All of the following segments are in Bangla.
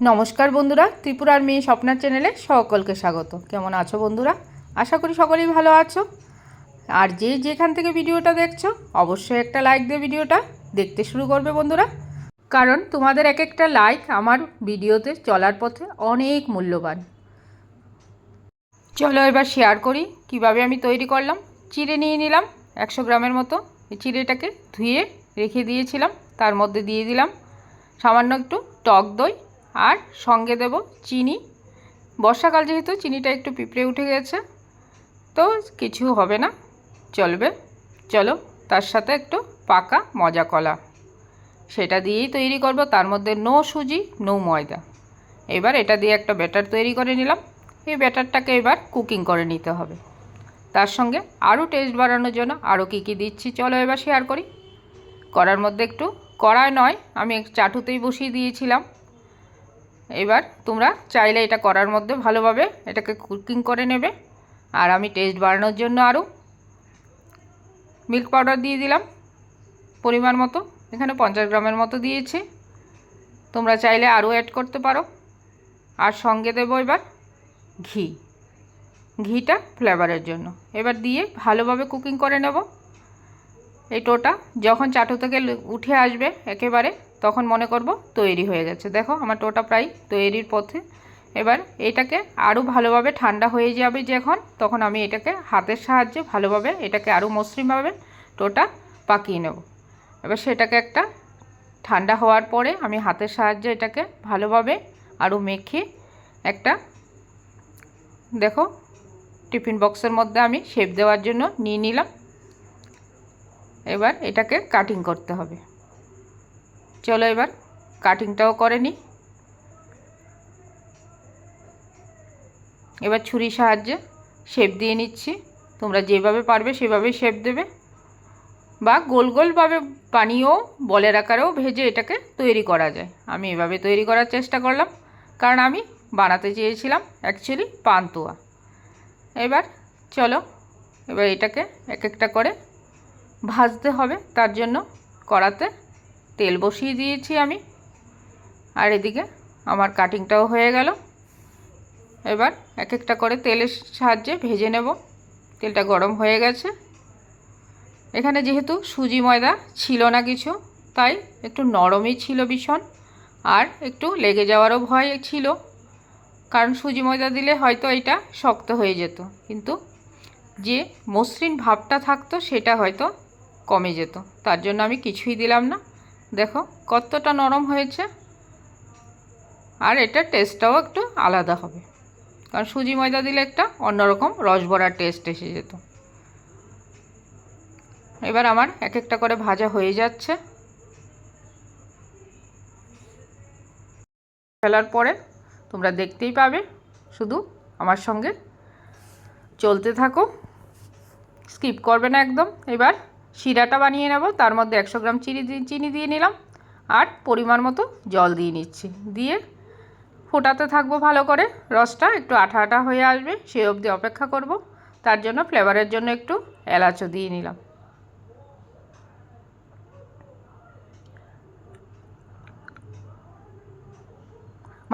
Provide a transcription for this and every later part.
নমস্কার বন্ধুরা, ত্রিপুরার মেয়ে স্বপ্নার চ্যানেলে সকলকে স্বাগত। কেমন আছো বন্ধুরা? আশা করি সকলেই ভালো আছো। আর যে যেখান থেকে ভিডিওটা দেখছ, অবশ্যই একটা লাইক দিয়ে ভিডিওটা দেখতে শুরু করবে বন্ধুরা। কারণ তোমাদের এক একটা লাইক আমার ভিডিওতে চলার পথে অনেক মূল্যবান। চলো এবার শেয়ার করি, কীভাবে আমি তৈরি করলাম। চিড়ে নিয়ে নিলাম একশো গ্রামের মতো। এই চিড়েটাকে ধুয়ে রেখে দিয়েছিলাম, তার মধ্যে দিয়ে দিলাম সামান্য একটু টক দই। আর সঙ্গে দেব চিনি। বর্ষাকাল যেহেতু, চিনিটা একটু পিঁপড়ে উঠে গেছে, তো কিছু হবে না, চলবে। চলো, তার সাথে একটু পাকা মজা কলা। সেটা দিয়েই তৈরি করব, তার মধ্যে নো সুজি, নো ময়দা। এবার এটা দিয়ে একটা ব্যাটার তৈরি করে নিলাম। এই ব্যাটারটাকে এবার কুকিং করে নিতে হবে। তার সঙ্গে আরও টেস্ট বাড়ানোর জন্য আরও কী কী দিচ্ছি, চলো এবার শেয়ার করি। কড়ার মধ্যে একটু কড়ায় নয়, আমি চাটুতেই বসিয়ে দিয়েছিলাম। এবার তোমরা চাইলে এটা করার মধ্যে ভালোভাবে এটাকে কুকিং করে নেবে। আর আমি টেস্ট বাড়ানোর জন্য আরও মিল্ক পাউডার দিয়ে দিলাম, পরিমাণ মতো। এখানে পঞ্চাশ গ্রামের মতো দিয়েছি। তোমরা চাইলে আরও অ্যাড করতে পারো। আর সঙ্গে দেবো এবার ঘি। ঘিটা ফ্লেভারের জন্য। এবার দিয়ে ভালোভাবে কুকিং করে নেব। এই টোটা যখন চাটু থেকে উঠে আসবে একেবারে তখন মনে করব তৈরি হয়ে গেছে। দেখো, আমার টোটা প্রায় তৈরির পথে। এবার এটাকে আরও ভালোভাবে ঠান্ডা হয়ে যাবে যখন, তখন আমি এটাকে হাতের সাহায্যে ভালোভাবে এটাকে আরও মসৃণভাবে টোটা পাকিয়ে নেব। এবার সেটাকে একটা ঠান্ডা হওয়ার পরে আমি হাতের সাহায্যে এটাকে ভালোভাবে আরও মেখে একটা, দেখো, টিফিন বক্সের মধ্যে আমি শেপ দেওয়ার জন্য নিয়ে নিলাম। এবার এটাকে কাটিং করতে হবে। চলো এবার কাটিংটাও করে নিই এবার ছুরির সাহায্যে শেপ দিয়ে নিচ্ছি। তোমরা যেভাবে পারবে সেভাবেই শেপ দেবে। বা গোল গোলভাবে বানিয়েও বলের আকারেও ভেজে এটাকে তৈরি করা যায়। আমি এভাবে তৈরি করার চেষ্টা করলাম। কারণ আমি বানাতে চেয়েছিলাম অ্যাকচুয়ালি পান্তুয়া। এবার চলো, এবার এটাকে এক একটা করে ভাজতে হবে। তার জন্য কড়াতে তেল বসিয়ে দিয়েছি আমি। আর এদিকে আমার কাটিংটাও হয়ে গেল। এবার এক একটা করে তেলের সাহায্যে ভেজে নেব। তেলটা গরম হয়ে গেছে। এখানে যেহেতু সুজি ময়দা ছিল না কিছু, তাই একটু নরমই ছিল ভীষণ। আর একটু লেগে যাওয়ারও ভয় ছিল। কারণ সুজি ময়দা দিলে হয়তো এটা শক্ত হয়ে যেত। কিন্তু যে মসৃণ ভাবটা থাকতো, সেটা হয়তো কমে যেত। তার জন্য আমি কিছুই দিলাম না। দেখো, কতটা নরম হয়েছে। আর এটা টেস্টটাও একটু আলাদা হবে। কারণ সুজি ময়দা দিলে একটা অন্যরকম রসবড়ার টেস্ট এসে যেত। এবার আমার এক একটা করে ভাজা হয়ে যাচ্ছে। ফেলার পরে তোমরা দেখতেই পাবে, শুধু আমার সঙ্গে চলতে থাকো। স্কিপ করবে না একদম। এবার শিরাটা বানিয়ে নেব, তার মধ্যে একশো গ্রাম চিনি চিনি দিয়ে নিলাম, আর পরিমাণ মতো জল দিয়ে নিচ্ছি। দিয়ে ফোটাতে থাকব ভালো করে, রসটা একটু আঠা আঠা হয়ে আসবে, সে অবধি অপেক্ষা করব, তার জন্য ফ্লেভারের জন্য একটু এলাচও দিয়ে নিলাম।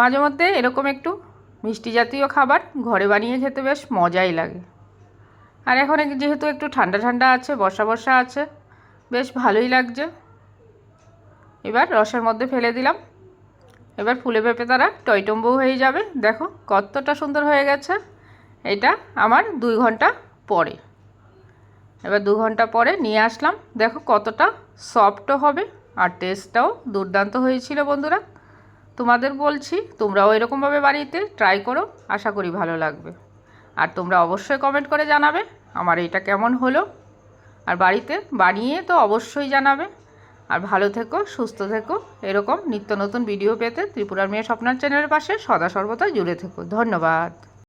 মাঝে মধ্যে এরকম একটু মিষ্টি জাতীয় খাবার ঘরে বানিয়ে খেতে বেশ মজাই লাগে। আর এখন যেহেতু একটু ঠান্ডা ঠান্ডা আছে, বর্ষা বর্ষা আছে, বেশ ভালোই লাগছে। এবার রসের মধ্যে ফেলে দিলাম। এবার ফুলে পেঁপে তারা টইটম্বু হয়ে যাবে। দেখো কতটা সুন্দর হয়ে গেছে। এটা আমার দুই ঘণ্টা পরে। এবার দু ঘণ্টা পরে নিয়ে আসলাম। দেখো কতটা সফটও হবে আর টেস্টটাও দুর্দান্ত হয়েছিল বন্ধুরা। তোমাদের বলছি, তোমরাও এরকমভাবে বাড়িতে ট্রাই করো। আশা করি ভালো লাগবে। আর তোমরা অবশ্যই কমেন্ট করে জানাবে। আমার এটা কেমন হলো? আর বাড়িতে? বানিয়ে তো অবশ্যই জানাবে। আর ভালো থেকো, সুস্থ থেকো। এরকম নিত্য নতুন ভিডিও পেতে ত্রিপুরার মেয়ে স্বপ্নার চ্যানেলের পাশে সদা সর্বদা জুড়ে থেকো। ধন্যবাদ।